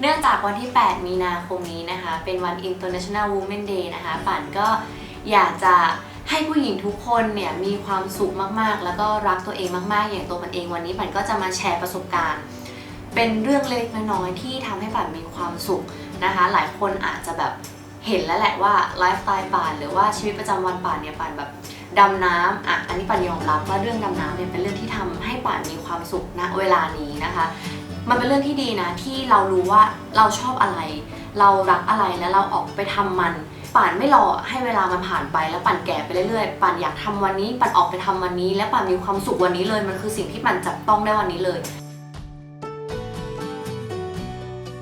เนื่องจากวันที่ 8 มีนาคมนี้นะคะ เป็นวัน International Women Day นะคะ ป่านก็อยากจะให้ผู้หญิงทุกคนเนี่ยมีความสุขมากๆ แล้วก็รักตัวเองมากๆ อย่างตัวมันเองวันนี้ป่านก็จะมาแชร์ประสบการณ์ เป็นเรื่องเล็กน้อยที่ทำให้ป่านมีความสุขนะคะ หลายคนอาจจะแบบเห็นแล้วแหละว่าไลฟ์สไตล์ป่านหรือว่าชีวิตประจำวันป่านเนี่ยป่านแบบดำน้ำอะอันนี้ป่านยอมรับว่าเรื่องดำน้ำเนี่ยเป็นเรื่องที่ทำให้ป่านมีความสุขณเวลานี้นะคะ มันเป็นเรื่องที่ดีนะที่เรารู้ว่าเราชอบอะไร เรารักอะไรแล้วเราออกไปทำมันป่านไม่รอให้เวลามันผ่านไปแล้วป่านแก่ไปเรื่อยๆป่านอยากทำวันนี้ป่านออกไปทำวันนี้ และป่านมีความสุขวันนี้เลย มันคือสิ่งที่ป่านจับต้องได้วันนี้เลย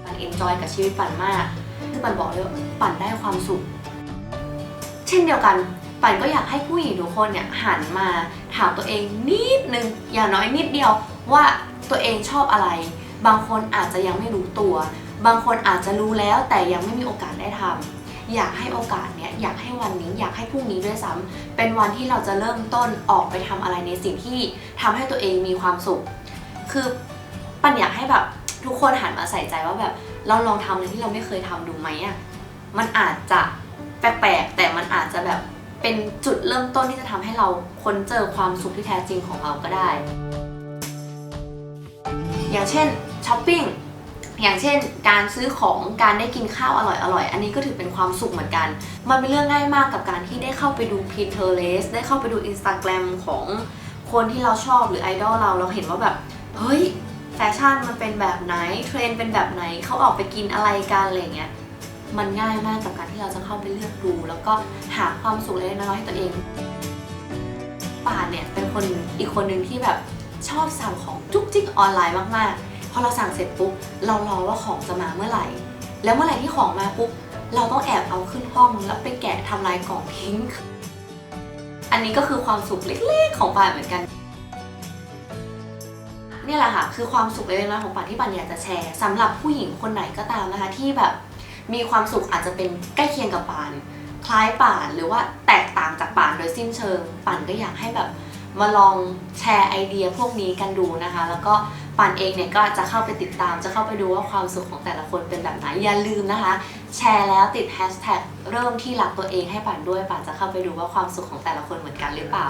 ป่านเอนจอยกับชีวิตป่านมากคือป่านบอกเลยว่าป่านได้ความสุข เช่นเดียวกันป่านก็อยากให้ผู้หญิงทุกคนเนี่ยหันมาถามตัวเองนิดนึง อย่างน้อยนิดเดียวว่าตัวเองชอบอะไร บางคนอาจจะยังไม่รู้ตัว บางคนอาจจะรู้แล้วแต่ยังไม่มีโอกาสได้ทำอยากให้โอกาสเนี้ยอยากให้วันนี้อยากให้พรุ่งนี้ด้วยซ้ำเป็นวันที่เราจะเริ่มต้นออกไปทำอะไรในสิ่งที่ทำให้ตัวเองมีความสุข คือปันอยากให้แบบทุกคนหันมาใส่ใจว่าแบบเราลองทำอะไรที่เราไม่เคยทำดูไหมอะมันอาจจะแปลกๆแต่มันอาจจะแบบเป็นจุดเริ่มต้นที่จะทำให้เราค้นเจอความสุขที่แท้จริงของเราก็ได้ อย่างเช่น ช้อปปิ้งอย่างเช่น การซื้อของการได้กินข้าวอร่อยอร่อยอันนี้ก็ถือเป็นความสุขเหมือนกัน มันเป็นเรื่องง่ายมากกับการที่ได้เข้าไปดู Pinterest ได้เข้าไปดู Instagram ของคนที่เราชอบหรือไอดอลเราเราเห็นว่าแบบเฮ้ยแฟชั่นมันเป็นแบบไหนเทรนเป็นแบบไหนเขาออกไปกินอะไรกันอะไรเงี้ยมันง่ายมากกับการที่เราจะเข้าไปเลือกดู แล้วก็หาความสุขเล็กน้อยๆให้ตัวเองป่านเนี่ยเป็นคนอีกคนหนึ่งที่แบบชอบสั่งของจุกจิกออนไลน์มากๆ พอเราสั่งเสร็จปุ๊บเรารอว่าของจะมาเมื่อไหร่ แล้วเมื่อไหร่ที่ของมาปุ๊บเราต้องแอบเอาขึ้นห้องแล้วไปแกะทำลายกล่องทิ้ง อันนี้ก็คือความสุขเล็กๆของป่านเหมือนกันนี่แหละค่ะคือความสุขเล็กๆน้อยๆของป่านที่ป่านอยากจะแชร์สำหรับผู้หญิงคนไหนก็ตามนะคะที่แบบมีความสุขอาจจะเป็นใกล้เคียงกับป่าน คล้ายป่านหรือว่าแตกต่างจากป่านโดยสิ้นเชิง ป่านก็อยากให้แบบมาลองแชร์ไอเดียพวกนี้กันดูนะคะ แล้วก็ป่านเองเนี่ยก็จะเข้าไปติดตาม จะเข้าไปดูว่าความสุขของแต่ละคนเป็นแบบไหน อย่าลืมนะคะ แชร์แล้วติดแฮชแท็กเริ่มที่รักตัวเองให้ป่านด้วย ป่านจะเข้าไปดูว่าความสุขของแต่ละคนเหมือนกันหรือเปล่า